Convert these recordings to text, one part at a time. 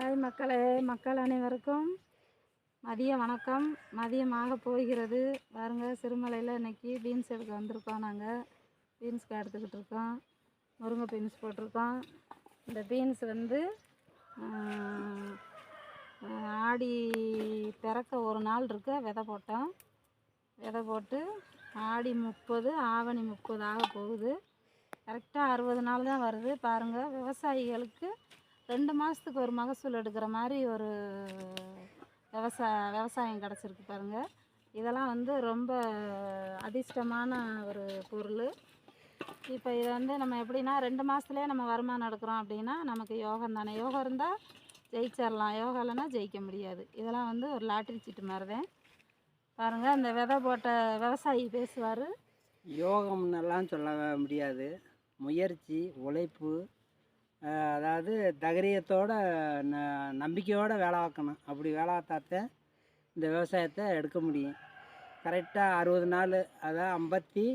Hi மக்களே மக்கள் அனைவருக்கும் மதிய வணக்கம். மதியமாக போகிறது. பாருங்க சிறுமலையில் இன்றைக்கி பீன்ஸ் எடுக்க வந்திருக்கோம் நாங்கள் பீன்ஸ்க்கு எடுத்துக்கிட்டு இருக்கோம். முருங்கை பீன்ஸ் போட்டிருக்கோம். இந்த பீன்ஸ் வந்து ஆடி பிறக்க ஒரு நாள் இருக்க. விதை போட்டோம். விதை போட்டு ஆடி முப்பது ஆவணி முப்பது ஆக போகுது. கரெக்டாக அறுபது நாள் தான் வருது. பாருங்கள் விவசாயிகளுக்கு ரெண்டு மாதத்துக்கு ஒரு மகசூல் எடுக்கிற மாதிரி ஒரு விவசாய விவசாயம் கிடச்சிருக்கு பாருங்கள் இதெல்லாம் வந்து ரொம்ப அதிர்ஷ்டமான ஒரு பொருள். இப்போ இதை வந்து நம்ம எப்படின்னா ரெண்டு மாதத்துலேயே நம்ம வருமானம் எடுக்கிறோம் அப்படின்னா நமக்கு யோகம் தானே. யோகம் இருந்தால் ஜெயிச்சிடலாம் யோகா இல்லைன்னா ஜெயிக்க முடியாது. இதெல்லாம் வந்து ஒரு லாட்டரி சீட்டு மாதிரி தான் பாருங்கள் இந்த விதை போட்ட விவசாயி பேசுவார். யோகம்னெல்லாம் சொல்ல முடியாது. முயற்சி உழைப்பு அதாவது தைரியத்தோட ந நம்பிக்கையோடு வேலை பார்க்கணும். அப்படி வேலை வைத்தாத்தான் இந்த விவசாயத்தை எடுக்க முடியும். கரெக்டாக அறுபது நாள் அதான் ஐம்பத்தி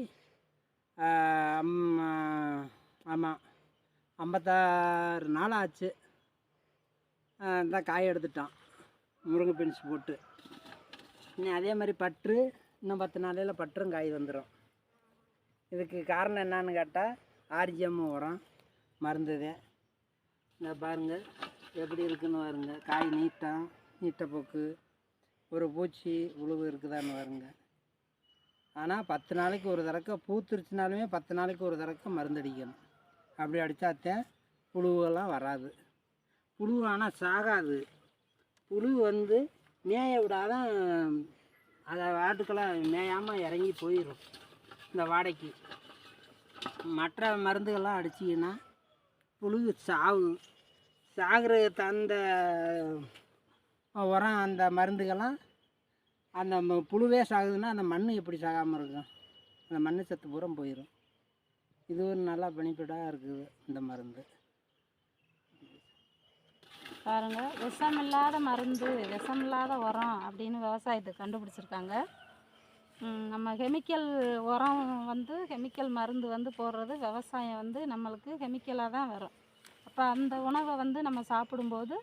ஆமாம் ஐம்பத்தாறு நாள் ஆச்சு. இந்த காய் எடுத்துட்டான். முருங்கை பீன்ஸ் போட்டு. இன்னும் அதே மாதிரி பற்று இன்னும் பத்து நாளையில் பற்றும் காய் வந்துடும் இதுக்கு காரணம் என்னன்னு கேட்டால் ஆர்ஜிஎம் உரம் மருந்துதான். இங்கே பாருங்கள் எப்படி இருக்குன்னு பாருங்க. காய் நீட்டம் போக்கு. ஒரு பூச்சி உழுவு இருக்குதான்னு பாருங்க. ஆனால் பத்து நாளைக்கு ஒரு தடக்க பூத்துருச்சுனாலுமே பத்து நாளைக்கு ஒரு தடக்க மருந்து அடிக்கணும். அப்படி அடித்தாத்தான் புழுவெல்லாம் வராது. புழு ஆனால் சாகாது. புழு வந்து மேய விடாதான் அதை ஆட்டுக்கெல்லாம் மேயாமல் இறங்கி போயிடும் இந்த வாடைக்கு. மற்ற மருந்துகள்லாம் அடிச்சிங்கன்னா புழு சாகும் சாகிற அந்த உரம் அந்த மருந்துகள்லாம் அந்த ம- புழுவே சாகுதுன்னா அந்த மண் எப்படி சாகாமல் இருக்கும்? அந்த மண் சத்து பூரம் போயிடும் இது ஒரு நல்லா பெனிஃபிட்டாக இருக்குது இந்த மருந்து. பாருங்க விஷமில்லாத மருந்து விஷமில்லாத உரம் அப்படின்னு விவசாயத்தை கண்டுபிடிச்சிருக்காங்க. நம்ம கெமிக்கல் உரம் வந்து கெமிக்கல் மருந்து வந்து போடுறது விவசாயம் வந்து நம்மளுக்கு கெமிக்கலாக தான் வரும். அப்போ அந்த உணவை வந்து நம்ம சாப்பிடும்போது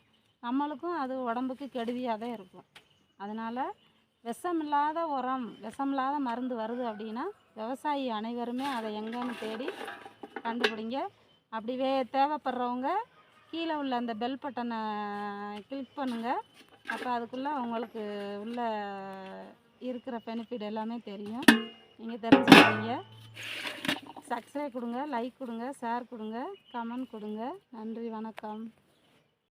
நம்மளுக்கும் அது உடம்புக்கு கெடுதியாக தான் இருக்கும். அதனால் விஷமில்லாத உரம் விஷமில்லாத மருந்து வருது அப்படின்னா விவசாயி அனைவருமே அதை எங்கேன்னு தேடி கண்டுபிடிங்க. அப்படிவே தேவைப்படுறவங்க கீழே உள்ள அந்த பெல் பட்டனை கிளிக் பண்ணுங்கள் அப்போ அதுக்குள்ளே உங்களுக்கு உள்ள இருக்கிற பெனிஃபிட் எல்லாமே தெரியும். நீங்கள் தெரிஞ்சுக்கிறீங்க சப்ஸ்கிரைப் கொடுங்க லைக் கொடுங்க ஷேர் கொடுங்க கமெண்ட் கொடுங்க. நன்றி வணக்கம்.